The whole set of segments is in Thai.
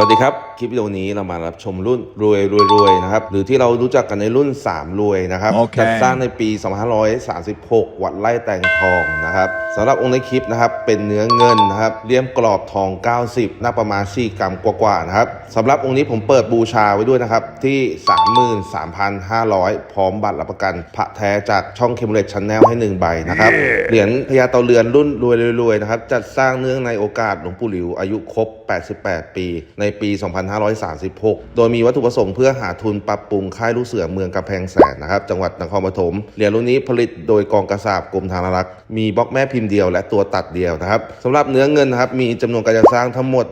วัสดีครับ คลิปวิดีโอนี้เรามารับชมรุ่นรวยรวยรวยนะครับ หรือที่เรารู้จักกันในรุ่น 3 รวยนะครับโอเคจัดสร้างในปี 2536 วัดไร่แตงทองนะครับสำหรับองค์ในคลิปนะครับ เป็นเนื้อเงินนะครับเลี่ยมกรอบทอง 90หน้าประมาณ 4 กรัมกว่าๆนะครับสำหรับองค์นี้ผมเปิดบูชาไว้ด้วยนะครับ ที่ 33,500 พร้อมบัตรรับประกันพระแท้จากช่องเคมเลตชันแนลให้ 1 ใบนะครับเหรียญพญาเตาเรือนรุ่นรวยรวยๆนะครับจัดสร้างเนื่องในโอกาสหลวงปู่หลิวอายุครบ 88 ปีในปี 2536 โดยมีวัตถุประสงค์เพื่อหาทุนปรับปรุงค่ายลูกเสือเมืองกำแพงแสนนะครับจังหวัดนครปฐมเหรียญรุ่นนี้ผลิตโดยกองกระสาบกรมธนารักษ์มีบล็อกแม่พิมพ์เดียวและตัวตัดเดียวนะครับสำหรับเนื้อเงินนะครับมีจำนวนการจัดสร้างทั้งหมด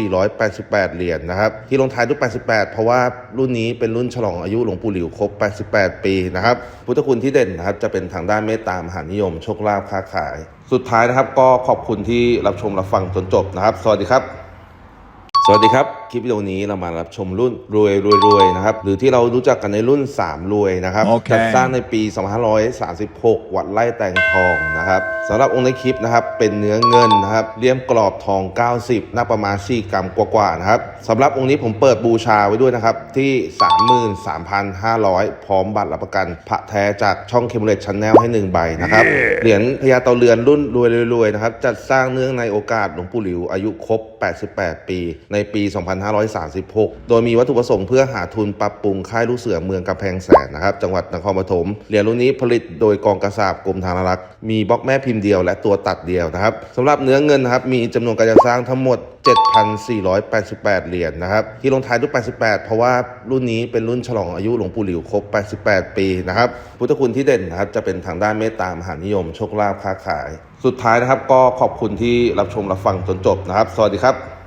7,488 เหรียญนะครับที่ลงท้ายด้วย 88 เพราะว่ารุ่นนี้เป็นรุ่นฉลองอายุหลวงปู่หลิวครบ 88 ปีนะครับพุทธคุณที่เด่นนะครับจะเป็นทางด้านเมตตามหานิยมโชคลาภค้าขาย สุดท้ายนะครับก็ขอบคุณที่รับชมรับฟังจนจบนะครับ สวัสดีครับ สวัสดีครับ คลิปวิดีโอนี้เรามารับชมรุ่นรวยรวยรวยนะครับ หรือที่เรารู้จักกันในรุ่น 3 รวยนะครับโอเคจัดสร้างในปี 2536 วัดไร่แตงทองนะครับสำหรับองค์ในคลิปนะครับ เป็นเนื้อเงินนะครับเลี่ยมกรอบทอง 90หน้าประมาณ 4 กรัมกว่าๆนะครับสำหรับองค์นี้ผมเปิดบูชาไว้ด้วยนะครับ ที่ 33,500 พร้อมบัตรรับประกัน พระแท้จากช่องเคมเลตชันแนลให้ 1 ใบนะครับเหรียญพญาเตาเรือนรุ่นรวยรวยๆนะครับจัดสร้างเนื่องในโอกาสหลวงปู่หลิวอายุครบ 88 ปีในในปี 2536 โดยมีวัตถุประสงค์เพื่อหาทุนปรับปรุงค่ายลูกเสือเมืองกำแพงแสนนะครับจังหวัดนครปฐมเหรียญรุ่นนี้ผลิตโดยกองกระสาบกรมธนารักษ์มีบล็อกแม่พิมพ์เดียวและตัวตัดเดียวนะครับสำหรับเนื้อเงินนะครับมีจำนวนการจัดสร้างทั้งหมด 7,488 เหรียญนะครับที่ลงท้ายด้วย 88 เพราะว่ารุ่นนี้เป็นรุ่นฉลองอายุหลวงปู่หลิวครบ 88 ปีนะครับพุทธคุณที่เด่นนะครับจะเป็นทางด้านเมตตามหานิยมโชคลาภค้าขาย สุดท้ายนะครับก็ขอบคุณที่รับชมรับฟังจนจบนะครับ สวัสดีครับ